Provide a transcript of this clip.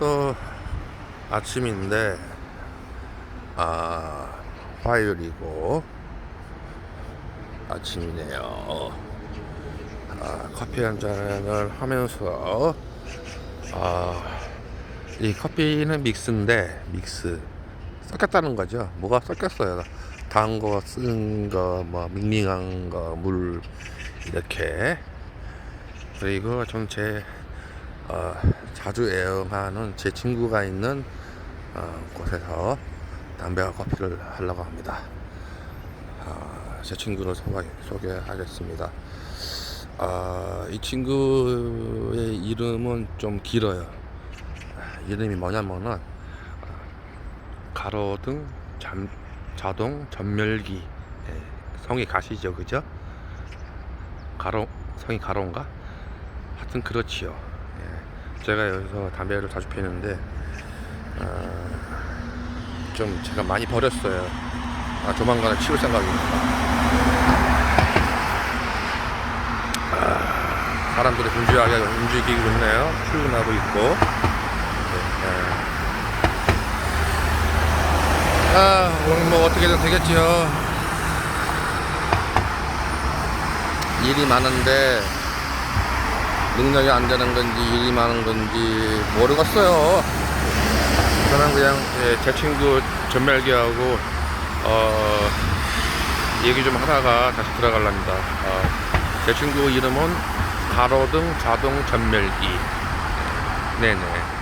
또 아침인데 아 화요일이고 아침이네요. 아, 커피 한 잔을 하면서 아, 이 커피는 믹스인데 믹스 섞였다는 거죠. 뭐가 섞였어요. 단 거, 쓴 거, 뭐 밍밍한 거, 물 이렇게 그리고 좀제 어, 자주 애용하는 제 친구가 있는 어, 곳에서 담배와 커피를 하려고 합니다. 아, 제 친구를 소개, 소개 하겠습니다. 아, 이 친구의 이름은 좀 길어요. 아, 이름이 뭐냐면은 아, 가로등 잠, 자동 전멸기 예, 성이 가시죠, 그죠? 가로 성이 가로인가? 하여튼 그렇지요. 예, 제가 여기서 담배를 자주 피우는데 아, 좀 제가 많이 버렸어요. 아, 조만간에 치울 생각입니다. 아, 사람들이 분주하게 움직이고 있네요. 출근하고 있고. 네, 네. 아, 오늘 뭐 어떻게든 되겠지요. 일이 많은데 능력이 안 되는 건지 일이 많은 건지 모르겠어요. 저는 그냥 예, 제 친구 전멸기하고 어, 얘기 좀 하다가 다시 들어갈랍니다. 어, 제 친구 이름은 가로등 자동 전멸기. 네네.